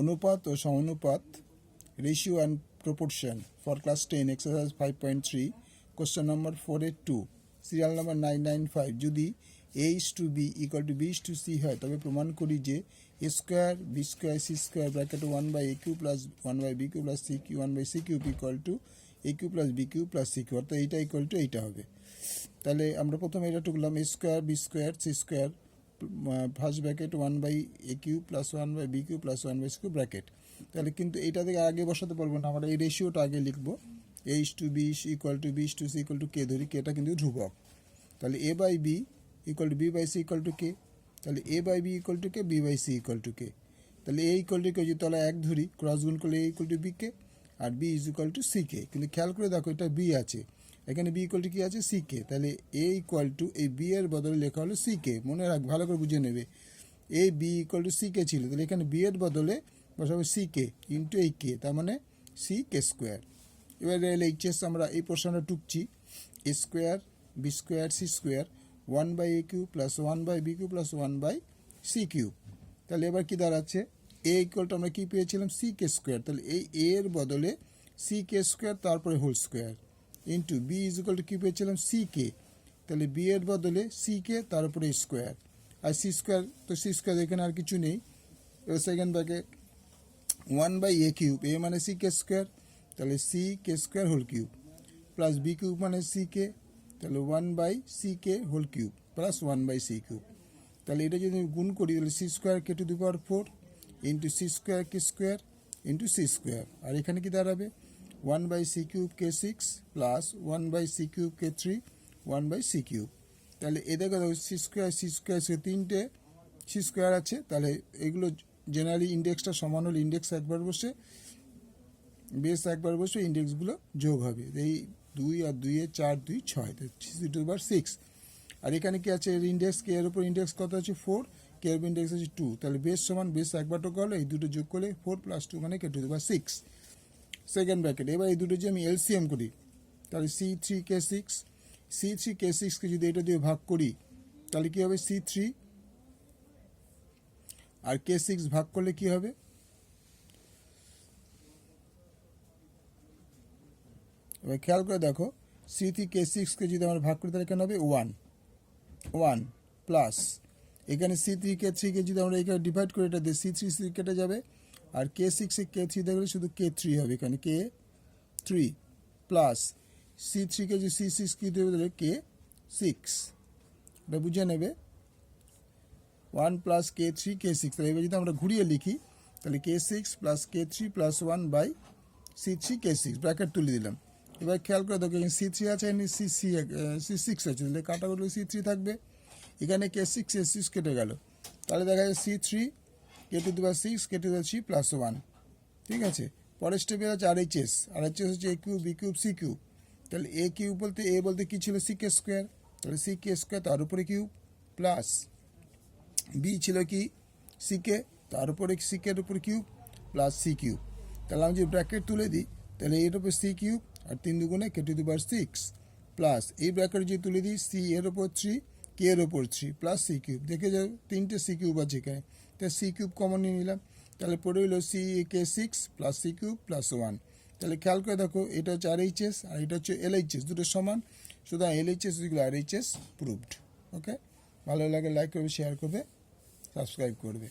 অনুপাত ও সমানুপাত ratio and proportion for class ten exercise five point three question number four eight two serial number nine nine five যদি A is to B equal to B is to C হয়, তবে প্রমাণ করি যে A square B square C square bracket one by A cube plus one by B cube plus C cube one by C cube equal to A cube plus B cube plus C cube অর্থাৎ এইটা equal to এইটা হবে। তাহলে আমরা প্রথমে এটা টুকলাম A square B square C square first bracket one by A cube plus one by B cube plus one by C cube bracket তাহলে কিন্তু এইটা থেকে আগে বসাতে পারব না, আমরা এই রেশিওটা আগে লিখব। H to B equal to B to C equal to K ধরি কেটা কিন্তু ধ্রুবক। তাহলে A by B equal to B by C equal to K তাহলে A by B equal to K B by C equal to K তাহলে A equal to কে যদি তাহলে এক ধরি ক্রস গুণ করলে A equal to B K R B is equal to C K কিন্তু খেয়াল করে দেখো, এটা বি আছে। এখানে বি ইকুয়াল টু কি আছে? সি কে তাহলে এ ইকুয়াল টু এই বি এর বদলে লেখা হলো সি কে মনে রাখ, ভালো করে বুঝে নেবে। A B equal to C K ছিল, তাহলে এখানে বি এর বদলে বসাবো সি কে ইন্টু এই কে তার মানে সি কে স্কোয়ার এবার এবারে এইচএস আমরা এই পোর্শনটা টুকছি। A square B square C square one by A cube plus one by B cube plus one by C cube তাহলে এবার কী দাঁড়াচ্ছে? এ ইকুয়ালটা আমরা কী পেয়েছিলাম? সি কে স্কোয়ার তাহলে এই এর বদলে সি কে স্কোয়ার তারপরে whole square into B is equal to কী পেয়েছিলাম সি কে তাহলে বি এর বদলে সি কে তার উপরে স্কোয়ার আর সি স্কোয়ার তো সি স্কোয়ার এখানে আর কিছু নেই। সেকেন্ড ব্যাকে one by a cube a মানে সি কে স্কোয়ার তাহলে c k square whole cube plus b cube মানে সি কে তাহলে one by c k whole cube plus one by c cube তাহলে এটা যদি গুণ করি, তাহলে c square k to the power four into c square k square into c square আর এখানে কি দাঁড়াবে? One by c cube k six plus one by c cube k three one by c cube তাহলে দেখো দেখো c square C square সে তিনটে C square আছে, তাহলে এগুলো জেনারেলি ইন্ডেক্সটা সমান হলে ইন্ডেক্স একবার বসে বেস একবার বসে ইন্ডেক্সগুলো যোগ হবে। এই দুই আর দুইয়ে চার, দুই, ছয় সি টু বার সিক্স আর এখানে কি আছে? ইন্ডেক্স কে এর উপর ইন্ডেক্স কত আছে? ফোর কে এর ইন্ডেক্স আছে টু তাহলে বেস সমান বেস একবার তো করলে এই দুটো যোগ করলে ফোর প্লাস টু মানে কে টু বার সিক্স সেকেন্ড ব্র্যাকেট এবার এই দুটো যে আমি এলসিএম করি, তাহলে c three k six c three k সিক্সকে যদি এটা দিয়ে ভাগ করি, তাহলে কী হবে? সি থ্রি আর কে সিক্স ভাগ করলে কি হবে? এবার খেয়াল করে দেখো সি থ্রি কে সিক্সকে যদি আমরা ভাগ করি, তাহলে কেন হবে? ওয়ান ওয়ান প্লাস এখানে সি থ্রি কে থ্রিকে যদি আমরা এখানে ডিভাইড করে, এটা দিই সি থ্রি সি কেটে যাবে। আর কে সিক্সে কে থ্রি দেখলে শুধু কে থ্রি হবে এখানে কে থ্রি প্লাস সি থ্রিকে যদি সি সিক্স কী দেবে কে সিক্স এটা বুঝে নেবে। One plus k three k six তাহলে এবার যদি আমরা ঘুরিয়ে লিখি, তাহলে k six plus k three plus one by c three k six bracket তুলে দিলাম। এবার খেয়াল করে দেখো, এখানে সি থ্রি আছে, এখানে সি সি সি সিক্স আছে। তাহলে কাটা করলে সি থ্রি থাকবে। এখানে কে সিক্স এ সিক্স কেটে গেল। তাহলে দেখা যায় সি থ্রি কে টু দেওয়া সিক্স কে টু দেওয়া থ্রি প্লাস ওয়ান ঠিক আছে? পরের স্টেপে আছে R H S R H S হচ্ছে a cube b cube c cube তাহলে এ কিউব বলতে এ বলতে কী ছিল সি কে স্কোয়ার তাহলে সি কে স্কোয়ার তার উপরে কিউব প্লাস বি ছিল কি সি কে তার উপরে সিকের উপর কিউব প্লাস সি কিউব তাহলে আমি যদি ব্র্যাকেট তুলে দিই, তাহলে এর উপর সি কিউব আর তিন দুগুণে কেটে দুবার সিক্স প্লাস এই ব্র্যাকেট যদি তুলে দিই সি এর ওপর থ্রি কে এর ওপর থ্রি প্লাস সি কিউব দেখে যাও, তিনটে সি কিউব আছে এখানে। তাহলে সি কিউব কমন নিয়ে নিলাম। তাহলে পড়ে হলো c k six plus c cube plus one তাহলে খেয়াল করে দেখো, এটা হচ্ছে আর এইচ এস আর এটা হচ্ছে এল এইচএস দুটো সমান। সুতরাং এল এইচ এস যেগুলো R H S proved okay ভালো লাগে লাইক করবে শেয়ার করবে সাবস্ক্রাইব করবে।